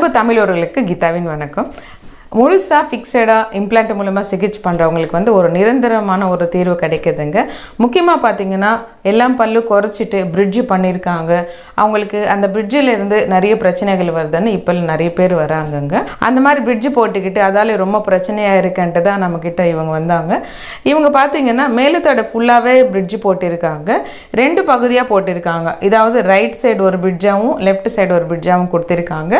அன்பு தமிழர்களுக்கு கீதாவின் வணக்கம். முழுசாக ஃபிக்ஸடாக இம்ப்ளான்ட் மூலமாக சிகிச்சை பண்ணுறவங்களுக்கு வந்து ஒரு நிரந்தரமான ஒரு தீர்வு கிடைக்குதுங்க. முக்கியமாக பார்த்தீங்கன்னா எல்லாம் பல்லு குறைச்சிட்டு பிரிட்ஜு பண்ணியிருக்காங்க அவங்களுக்கு அந்த பிரிட்ஜிலேருந்து இருந்து நிறைய பிரச்சனைகள் வருதுன்னு இப்போ நிறைய பேர் வராங்கங்க. அந்த மாதிரி பிரிட்ஜு போட்டுக்கிட்டு அதாலே ரொம்ப பிரச்சனையாக இருக்குன்ட்டு தான் நம்மக்கிட்ட இவங்க வந்தாங்க. இவங்க பார்த்தீங்கன்னா மேலத்தோட ஃபுல்லாகவே பிரிட்ஜு போட்டிருக்காங்க. ரெண்டு பகுதியாக போட்டிருக்காங்க. இதாவது ரைட் சைடு ஒரு பிரிட்ஜாகவும் லெஃப்ட் சைடு ஒரு பிரிட்ஜாகவும் கொடுத்துருக்காங்க.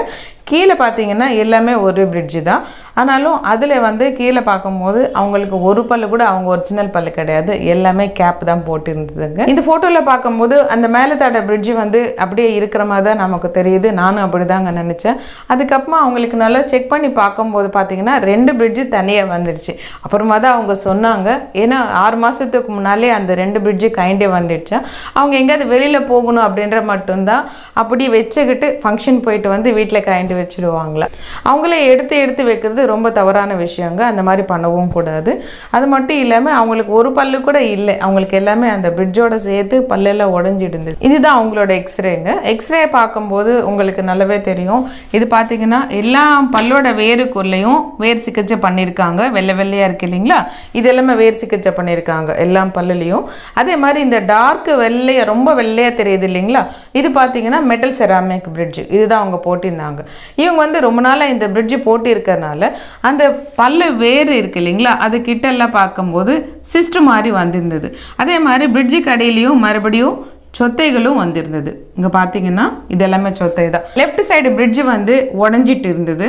கீழே பார்த்தீங்கன்னா எல்லாமே ஒரு பிரிட்ஜு தான். ஆனாலும் அதில் வந்து கீழே பார்க்கும்போது அவங்களுக்கு ஒரு பல்லு கூட அவங்க ஒரிஜினல் பல்லு கிடையாது. எல்லாமே கேப் தான் போட்டிருந்ததுங்க. இந்த ஃபோட்டோவில் பார்க்கும்போது அந்த மேலே தாட பிரிட்ஜு வந்து அப்படியே இருக்கிற மாதிரி தான் நமக்கு தெரியுது. நானும் அப்படி தாங்க நினச்சேன். அதுக்கப்புறமா அவங்களுக்கு நல்லா செக் பண்ணி பார்க்கும்போது பார்த்தீங்கன்னா ரெண்டு பிரிட்ஜு தனியாக வந்துடுச்சு அப்புறமா தான் அவங்க சொன்னாங்க. ஏன்னா ஆறு மாதத்துக்கு முன்னாலே அந்த ரெண்டு பிரிட்ஜு கைண்டே வந்துடுச்சு. அவங்க எங்கேயாவது வெளியில் போகணும் அப்படின்ற மட்டும்தான். அப்படி வச்சுக்கிட்டு ஃபங்க்ஷன் போயிட்டு வந்து வீட்டில் கைண்டு வச்சுடுவாங்களா அவங்களே எடுத்து எடுத்து வைக்கிறது ரொம்ப தவறான விஷயங்க. அந்த மாதிரி பண்ணவும் கூடாது. அது மட்டும் இல்லாமல் அவங்களுக்கு ஒரு பல்லு கூட இல்லை. அவங்களுக்கு எல்லாமே அந்த பிரிட்ஜோட சேர்த்து பல்லெல்லாம் உடஞ்சிடுது. இதுதான் அவங்களோட எக்ஸ்ரேங்க எக்ஸ்ரே பார்க்கும்போது உங்களுக்கு நல்லாவே தெரியும். இது பார்த்தீங்கன்னா எல்லா பல்லோட வேருக்குள்ளேயும் வேர் சிகிச்சை பண்ணியிருக்காங்க. வெள்ளை வெள்ளையாக இருக்கு இல்லைங்களா? இது எல்லாமே வேர் சிகிச்சை பண்ணியிருக்காங்க எல்லா பல்லுலேயும். அதே மாதிரி இந்த டார்க் வெள்ளையாக ரொம்ப வெள்ளையாக தெரியுது இல்லைங்களா? இது பார்த்தீங்கன்னா மெட்டல் செராமிக் பிரிட்ஜ் இதுதான் அவங்க போட்டிருந்தாங்க. இவங்க வந்து ரொம்ப நாளாக இந்த பிரிட்ஜு போட்டிருக்கறனால அந்த பல்லு வேறு இருக்கு இல்லைங்களா அது கிட்டெல்லாம் பார்க்கும்போது சிஸ்ட் மாதிரி வந்திருந்தது. அதே மாதிரி பிரிட்ஜு கடையிலையும் மறுபடியும் சொத்தைகளும் வந்திருந்தது. இங்கே பார்த்தீங்கன்னா இது எல்லாமே சொத்தை தான். லெஃப்ட் சைடு பிரிட்ஜு வந்து உடஞ்சிட்டு இருந்தது.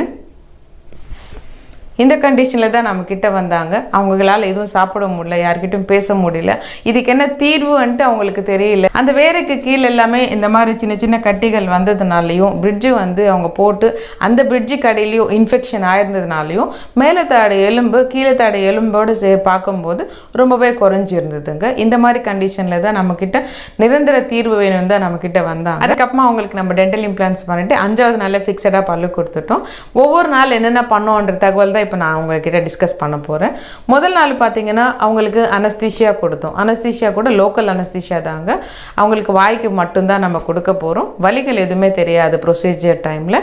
இந்த கண்டிஷனில் தான் நம்ம கிட்ட வந்தாங்க. அவங்களால எதுவும் சாப்பிட முடியல யார்கிட்டும் பேச முடியல. இதுக்கு என்ன தீர்வுன்ட்டு அவங்களுக்கு தெரியல. அந்த வேருக்கு கீழே எல்லாமே இந்த மாதிரி சின்ன சின்ன கட்டிகள் வந்ததுனாலையும் பிரிட்ஜு வந்து அவங்க போட்டு அந்த பிரிட்ஜு கடையிலையும் இன்ஃபெக்ஷன் ஆயிருந்ததுனாலையும் மேலே தாடை எலும்பு கீழே தாடை எலும்போடு சே பார்க்கும்போது ரொம்பவே குறைஞ்சிருந்ததுங்க. இந்த மாதிரி கண்டிஷனில் தான் நம்மக்கிட்ட நிரந்தர தீர்வு வேணும் தான் நம்மக்கிட்ட வந்தாங்க. அதுக்கப்புறமா அவங்களுக்கு நம்ம டென்டல் இம்ப்ளான்ஸ் பண்ணிட்டு அஞ்சாவது நாளில் ஃபிக்ஸடாக பல்லு கொடுத்துட்டோம். ஒவ்வொரு நாள் என்னென்ன பண்ணோன்ற தகவல் தான் இப்போ நான் அவங்கக்கிட்ட டிஸ்கஸ் பண்ண போகிறேன் முதல் நாள் பார்த்தீங்கன்னா அவங்களுக்கு அனஸ்தீஷியா கொடுத்தோம். அனஸ்தீஷியா கூட லோக்கல் அனஸ்தீஷியா தாங்க. அவங்களுக்கு வாய்க்கு மட்டும்தான் நம்ம கொடுக்க போகிறோம் வலிகள் எதுவுமே தெரியாது ப்ரொசீஜர் டைமில்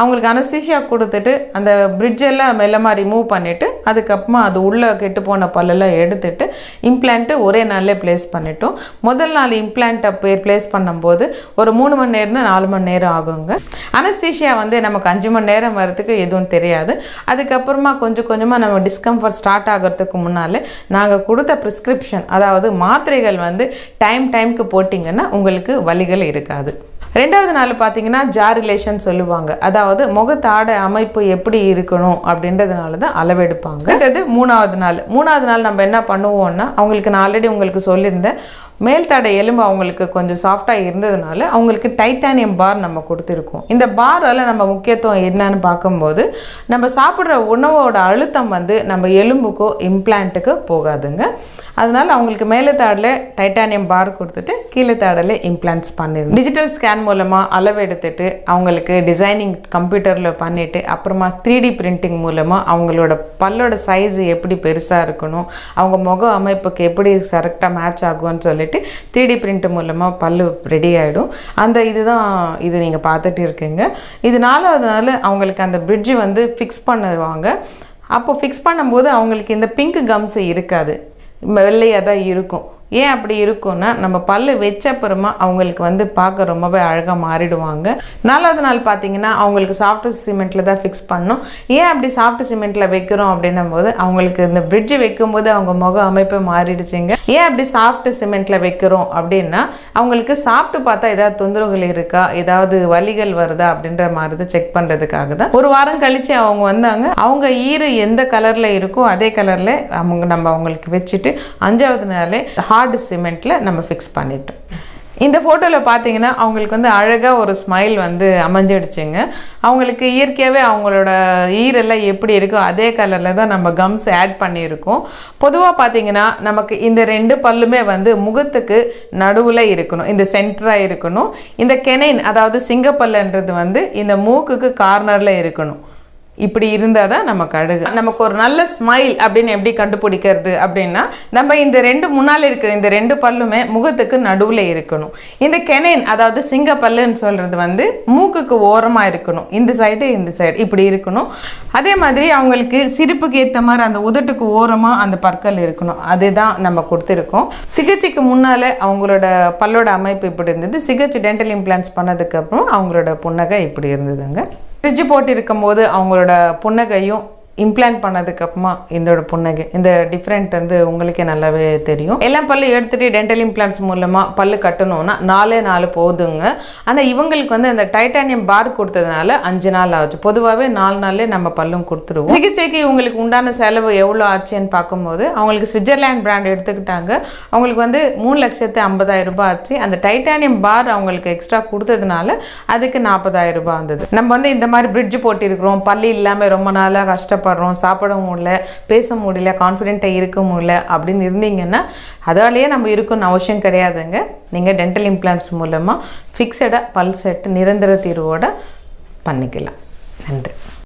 அவங்களுக்கு அனஸ்தீஷியா கொடுத்துட்டு அந்த பிரிட்ஜெல்லாம் மெல்லமாக ரிமூவ் பண்ணிவிட்டு அதுக்கப்புறமா அது உள்ளே கெட்டு போன பல்லெல்லாம் எடுத்துட்டு இம்ப்ளான்ட்டு ஒரே நாளில் ப்ளேஸ் பண்ணிட்டோம். முதல் நாள் இம்ப்ளான்ட்டை போய் ப்ளேஸ் பண்ணும்போது ஒரு மூணு மணி நேரம் தான் நாலு மணி நேரம் ஆகுங்க. அனஸ்தீஷியா வந்து நமக்கு அஞ்சு மணி நேரம் வரதுக்கு எதுவும் தெரியாது. அதுக்கப்புறம் கொஞ்சம் கொஞ்சமாக நம்ம டிஸ்கம்ஃபர்ட் ஸ்டார்ட் ஆகிறதுக்கு முன்னால் நாங்கள் கொடுத்த ப்ரிஸ்கிரிப்ஷன் அதாவது மாத்திரைகள் வந்து டைம் டைம்க்கு போட்டிங்கன்னா உங்களுக்கு வலிகள் இருக்காது. ரெண்டாவது நாள் பார்த்தீங்கன்னா ஜாரிலேஷன் சொல்லுவாங்க. அதாவது முகத்தாட அமைப்பு எப்படி இருக்கணும் அப்படின்றதுனால தான் அளவெடுப்பாங்க. அடுத்தது மூணாவது நாள். மூணாவது நாள் நம்ம என்ன பண்ணுவோம்னா அவங்களுக்கு நான் ஆல்ரெடி உங்களுக்கு சொல்லியிருந்தேன். மேல்தடை எலும்பு அவங்களுக்கு கொஞ்சம் சாஃப்டாக இருந்ததுனால அவங்களுக்கு டைட்டானியம் பார் நம்ம கொடுத்துருக்கோம். இந்த பாரால் நம்ம முக்கியத்துவம் என்னன்னு பார்க்கும்போது நம்ம சாப்பிட்ற உணவோட அழுத்தம் வந்து நம்ம எலும்புக்கோ இம்ப்ளான்ட்டுக்கு போகாதுங்க. அதனால் அவங்களுக்கு மேலே தாடில் டைட்டானியம் பார் கொடுத்துட்டு கீழே தாடில் இம்ப்ளான்ட்ஸ் பண்ணிடுங்க டிஜிட்டல் ஸ்கேன் மூலமாக அளவெடுத்துட்டு அவங்களுக்கு டிசைனிங் கம்ப்யூட்டரில் பண்ணிவிட்டு அப்புறமா த்ரீ டி பிரிண்டிங் மூலமாக அவங்களோட பல்லோட சைஸ் எப்படி பெருசாக இருக்கணும் அவங்க முக அமைப்புக்கு எப்படி கரெக்டாக மேட்ச் ஆகும்னு சொல்லிட்டு த்ரீ த்ரீடி பிரிண்ட் மூலமாக பல்லு ரெடி ஆகிடும் அந்த இதுதான் இது நீங்கள் பார்த்துட்டு இருக்கீங்க. இது நாலாவது நாள் அவங்களுக்கு அந்த பிரிட்ஜு வந்து ஃபிக்ஸ் பண்ணுவாங்க. அப்போ ஃபிக்ஸ் பண்ணும்போது அவங்களுக்கு இந்த பிங்க் கம்ஸ் இருக்காது. வெள்ளையாக தான் இருக்கும். ஏன் அப்படி இருக்கும்னா நம்ம பல்லு வச்சப்புறமா அவங்களுக்கு வந்து பார்க்க ரொம்பவே அழகாக மாறிடுவாங்க. நாலாவது நாள் பார்த்தீங்கன்னா அவங்களுக்கு சாஃப்ட் சிமெண்ட்டில் தான் ஃபிக்ஸ் பண்ணோம். ஏன் அப்படி சாஃப்ட் சிமெண்ட்டில் வைக்கிறோம் அப்படின்னும் போது அவங்களுக்கு இந்த பிரிட்ஜு வைக்கும்போது அவங்க முக அமைப்பு மாறிடுச்சுங்க. ஏன் அப்படி சாஃப்ட் சிமெண்ட்டில் வைக்கிறோம் அப்படின்னா அவங்களுக்கு சாப்பிட்டு பார்த்தா ஏதாவது தொந்தரவுகள் இருக்கா? ஏதாவது வலிகள் வருதா? அப்படின்ற மாதிரி தான் செக் பண்ணுறதுக்காக தான். ஒரு வாரம் கழித்து அவங்க வந்தாங்க. அவங்க ஈரு எந்த கலரில் இருக்கோ அதே கலரில் அவங்க நம்ம அவங்களுக்கு வச்சுட்டு அஞ்சாவது நாளே ஹார்டு சிமெண்ட்டில் நம்ம ஃபிக்ஸ் பண்ணிட்டோம். இந்த ஃபோட்டோவில் பார்த்தீங்கன்னா அவங்களுக்கு வந்து அழகாக ஒரு ஸ்மைல் வந்து அமைஞ்சிடுச்சுங்க. அவங்களுக்கு இயற்கையாகவே அவங்களோட ஈரெல்லாம் எப்படி இருக்கோ அதே கலரில் தான் நம்ம கம்ஸ் ஆட் பண்ணியிருக்கோம். பொதுவாக பார்த்தீங்கன்னா நமக்கு இந்த ரெண்டு பல்லுமே வந்து முகத்துக்கு நடுவில் இருக்கணும். இந்த சென்டராக இருக்கணும். இந்த கெனைன் அதாவது சிங்கப்பல்லுன்றது வந்து இந்த மூக்குக்கு கார்னரில் இருக்கணும். இப்படி இருந்தால் தான் நமக்கு அழகு நமக்கு ஒரு நல்ல ஸ்மைல் அப்படின்னு எப்படி கண்டுபிடிக்கிறது அப்படின்னா நம்ம இந்த ரெண்டு முன்னால் இருக்கிற இந்த ரெண்டு பல்லுமே முகத்துக்கு நடுவில் இருக்கணும். இந்த கெனேன் அதாவது சிங்க பல்லுன்னு சொல்கிறது வந்து மூக்குக்கு ஓரமாக இருக்கணும். இந்த சைடு இந்த சைடு இப்படி இருக்கணும். அதே மாதிரி அவங்களுக்கு சிரிப்புக்கு ஏற்ற மாதிரி அந்த உதட்டுக்கு ஓரமாக அந்த பற்கள் இருக்கணும். அதுதான் நம்ம கொடுத்துருக்கோம். சிகிச்சைக்கு முன்னால் அவங்களோட பல்லோட அமைப்பு இப்படி இருந்தது. சிகிச்சை டென்டல் இம்ப்ளான்ஸ் பண்ணதுக்கப்புறம் அவங்களோட புன்னகை இப்படி இருந்ததுங்க. ஃப்ரிட்ஜ் போட்டு இருக்கும்போது அவங்களோட புன்னகையும் இம்ப்ளான்ட் பண்ணதுக்கப்புறமா இதோட புன்னகை இந்த டிஃப்ரெண்ட் வந்து உங்களுக்கே நல்லாவே தெரியும். எல்லாம் பல்லு எடுத்துகிட்டு டென்டல் இம்ப்ளான்ஸ் மூலமாக பல்லு கட்டணும்னா நாலே நாலு போதுங்க. ஆனால் இவங்களுக்கு வந்து அந்த டைட்டானியம் பார் கொடுத்ததுனால அஞ்சு நாள் ஆச்சு. பொதுவாகவே நாலு நாள்லேயே நம்ம பல்லும் கொடுத்துருவோம். சிகிச்சைக்கு இவங்களுக்கு உண்டான செலவு எவ்வளோ ஆச்சுன்னு பார்க்கும்போது அவங்களுக்கு சுவிட்சர்லாண்ட் பிராண்ட் எடுத்துக்கிட்டாங்க. அவங்களுக்கு வந்து மூணு லட்சத்து ஐம்பதாயிரம் ரூபாய் ஆச்சு. அந்த டைட்டானியம் பார் அவங்களுக்கு எக்ஸ்ட்ரா கொடுத்ததுனால அதுக்கு நாற்பதாயிரம் ரூபாய் வந்தது. நம்ம வந்து இந்த மாதிரி பிரிட்ஜ் போட்டிருக்கிறோம். பல்லு இல்லாமல் ரொம்ப நாளாக கஷ்டப்படுறோம் சாப்பிட முடியல பேச முடியல கான்ஃபிடென்ட்டாக இருக்க முடியல அப்படின்னு இருந்தீங்கன்னா அதாலேயே நம்ம இருக்கணும்னு அவசியம் கிடையாதுங்க. நீங்கள் டென்டல் இம்ப்ளான்ஸ் மூலமாக ஃபிக்ஸடாக பல்செட்டு நிரந்தர தீர்வோடு பண்ணிக்கலாம். நன்றி.